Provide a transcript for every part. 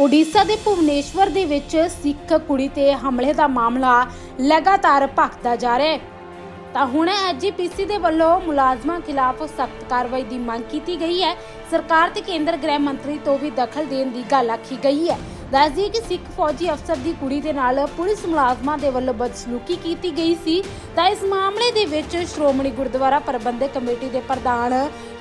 ਓਡੀਸ਼ਾ ਦੇ ਭੁਵਨੇਸ਼ਵਰ ਦੇ ਵਿੱਚ ਸਿੱਖ ਕੁੜੀ ਤੇ ਹਮਲੇ ਦਾ ਮਾਮਲਾ ਲਗਾਤਾਰ ਭਖਦਾ ਜਾ ਰਿਹਾ ਹੈ। ਤਾਂ ਹੁਣ ਐਜੀਪੀਸੀ ਦੇ ਵੱਲੋਂ ਮੁਲਾਜ਼ਮਾਂ ਖਿਲਾਫ ਸਖਤ ਕਾਰਵਾਈ ਦੀ ਮੰਗ ਕੀਤੀ ਗਈ ਹੈ। ਸਰਕਾਰ ਤੇ ਕੇਂਦਰ ਗ੍ਰਹਿ ਮੰਤਰੀ ਤੋਂ ਵੀ ਦਖਲ ਦੇਣ ਦੀ ਗੱਲ ਆਖੀ ਗਈ ਹੈ। ਦੱਸਦੀ ਕਿ ਸਿੱਖ ਫੌਜੀ ਅਫਸਰ ਦੀ ਕੁੜੀ ਦੇ ਨਾਲ ਪੁਲਿਸ ਮੁਲਾਜ਼ਮਾਂ ਦੇ ਵੱਲੋਂ ਬਦਸਲੂਕੀ ਕੀਤੀ ਗਈ ਸੀ। ਤਾਂ ਇਸ ਮਾਮਲੇ ਦੇ ਵਿੱਚ ਸ਼੍ਰੋਮਣੀ ਗੁਰਦੁਆਰਾ ਪ੍ਰਬੰਧਕ ਕਮੇਟੀ ਦੇ ਪ੍ਰਧਾਨ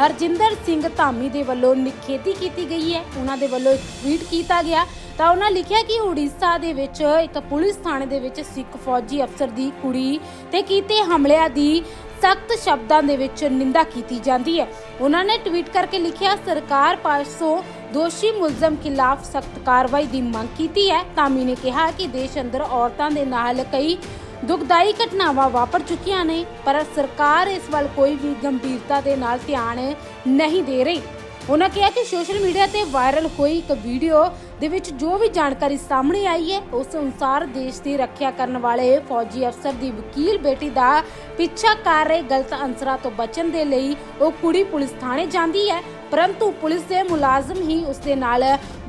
ਹਰਜਿੰਦਰ ਸਿੰਘ ਧਾਮੀ ਦੇ ਵੱਲੋਂ ਨਿਖੇਧੀ ਕੀਤੀ ਗਈ ਹੈ। ਉਹਨਾਂ ਦੇ ਵੱਲੋਂ ਇੱਕ ਟਵੀਟ ਕੀਤਾ ਗਿਆ ਤਾਂ ਉਹਨਾਂ ਲਿਖਿਆ ਕਿ ਉੜੀਸਾ ਦੇ ਵਿੱਚ ਇੱਕ ਪੁਲਿਸ ਥਾਣੇ ਦੇ ਵਿੱਚ ਸਿੱਖ ਫੌਜੀ ਅਫਸਰ ਦੀ ਕੁੜੀ ਤੇ ਕੀਤੇ ਹਮਲਿਆਂ ਦੀ ਸਖਤ ਸ਼ਬਦਾਂ ਦੇ ਵਿੱਚ ਨਿੰਦਾ ਕੀਤੀ ਜਾਂਦੀ ਹੈ। ਉਹਨਾਂ ਨੇ ਟਵੀਟ ਕਰਕੇ ਲਿਖਿਆ, ਸਰਕਾਰ ਪਾਸੋਂ ਦੋਸ਼ੀ ਮੁਲਜ਼ਮ ਖਿਲਾਫ ਸਖਤ ਕਾਰਵਾਈ ਦੀ ਮੰਗ ਕੀਤੀ ਹੈ। ਤਾਮੀ ਨੇ ਕਿਹਾ ਕਿ ਦੇਸ਼ ਅੰਦਰ ਔਰਤਾਂ ਦੇ ਨਾਲ ਕਈ ਦੁਖਦਾਈ ਘਟਨਾਵਾਂ ਵਾਪਰ ਚੁੱਕੀਆਂ ਨੇ, ਪਰ ਸਰਕਾਰ ਇਸ ਵੱਲ ਕੋਈ ਵੀ ਗੰਭੀਰਤਾ ਦੇ ਨਾਲ ਧਿਆਨ ਨਹੀਂ ਦੇ ਰਹੀ। ਉਹਨਾਂ ਕਿਹਾ ਕਿ ਸੋਸ਼ਲ ਮੀਡੀਆ ਤੇ ਵਾਇਰਲ ਹੋਈ ਇੱਕ ਵੀਡੀਓ ਦੇ ਵਿੱਚ ਜੋ ਵੀ ਜਾਣਕਾਰੀ ਸਾਹਮਣੇ ਆਈ ਹੈ, ਉਸ ਅਨੁਸਾਰ ਦੇਸ਼ ਦੀ ਰੱਖਿਆ ਕਰਨ ਵਾਲੇ ਫੌਜੀ ਅਫਸਰ ਦੀ ਵਕੀਲ ਬੇਟੀ ਦਾ ਪਿੱਛਾ ਕਰ ਰਹੇ ਗਲਤ ਅਨਸਰਾਂ ਤੋਂ ਬਚਣ ਦੇ ਲਈ ਉਹ ਕੁੜੀ ਪੁਲਿਸ ਥਾਣੇ ਜਾਂਦੀ ਹੈ, ਪਰੰਤੂ ਪੁਲਿਸ ਦੇ ਮੁਲਾਜ਼ਮ ਹੀ ਉਸ ਦੇ ਨਾਲ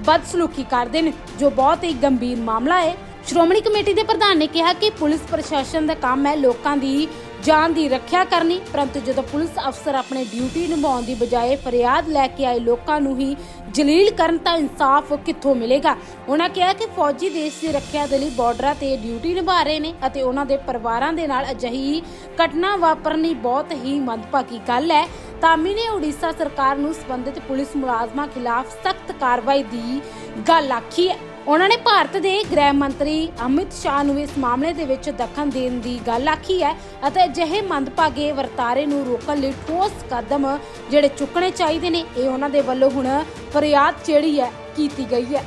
ਬਦਸਲੂਕੀ ਕਰਦੇ ਨੇ, ਜੋ ਬਹੁਤ ਹੀ ਗੰਭੀਰ ਮਾਮਲਾ ਹੈ। ਸ਼੍ਰੋਮਣੀ ਕਮੇਟੀ ਦੇ ਪ੍ਰਧਾਨ ਨੇ ਕਿਹਾ ਕਿ ਪੁਲਿਸ ਪ੍ਰਸ਼ਾਸਨ ਦਾ ਕੰਮ ਹੈ ਲੋਕਾਂ ਦੀ ਜਾਨ ਦੀ ਰੱਖਿਆ ਕਰਨੀ, ਪਰੰਤੂ ਜਦੋਂ ਪੁਲਿਸ ਅਫਸਰ ਆਪਣੇ ਡਿਊਟੀ ਨਿਭਾਉਣ ਦੀ ਬਜਾਏ ਫਰਿਆਦ ਲੈ ਕੇ ਆਏ ਲੋਕਾਂ ਨੂੰ ਹੀ ਜਲੀਲ ਕਰਨ ਤਾਂ ਇਨਸਾਫ ਕਿੱਥੋਂ ਮਿਲੇਗਾ? ਉਹਨਾਂ ਕਿਹਾ ਕਿ ਫੌਜੀ ਦੇਸ਼ ਦੀ ਰੱਖਿਆ ਦੇ ਲਈ ਬਾਰਡਰਾਂ ਤੇ ਡਿਊਟੀ ਨਿਭਾ ਰਹੇ ਨੇ ਅਤੇ ਉਹਨਾਂ ਦੇ ਪਰਿਵਾਰਾਂ ਦੇ ਨਾਲ ਅਜਿਹੀ ਘਟਨਾ ਵਾਪਰਨੀ ਬਹੁਤ ਹੀ ਮੰਦਭਾਗੀ ਗੱਲ ਹੈ। ਤਾਮੀ ਨੇ ਉੜੀਸਾ ਸਰਕਾਰ ਨੂੰ ਸੰਬੰਧਿਤ ਪੁਲਿਸ ਮੁਲਾਜ਼ਮਾਂ ਖਿਲਾਫ ਸਖਤ ਕਾਰਵਾਈ ਦੀ ਗੱਲ ਆਖੀ ਹੈ। ਉਹਨਾਂ ਨੇ ਭਾਰਤ ਦੇ ਗ੍ਰਹਿ ਮੰਤਰੀ ਅਮਿਤ ਸ਼ਾਹ ਨੂੰ ਇਸ ਮਾਮਲੇ ਦੇ ਵਿੱਚ ਦਖਲ ਦੇਣ ਦੀ ਗੱਲ ਆਖੀ ਹੈ ਅਤੇ ਅਜਿਹੇ ਮੰਦਭਾਗੇ ਵਰਤਾਰੇ ਨੂੰ ਰੋਕਣ ਲਈ ਠੋਸ ਕਦਮ ਜਿਹੜੇ ਚੁੱਕਣੇ ਚਾਹੀਦੇ ਨੇ, ਇਹ ਉਹਨਾਂ ਦੇ ਵੱਲੋਂ ਹੁਣ ਫਰਿਆਦ ਜਿਹੜੀ ਹੈ ਕੀਤੀ ਗਈ ਹੈ।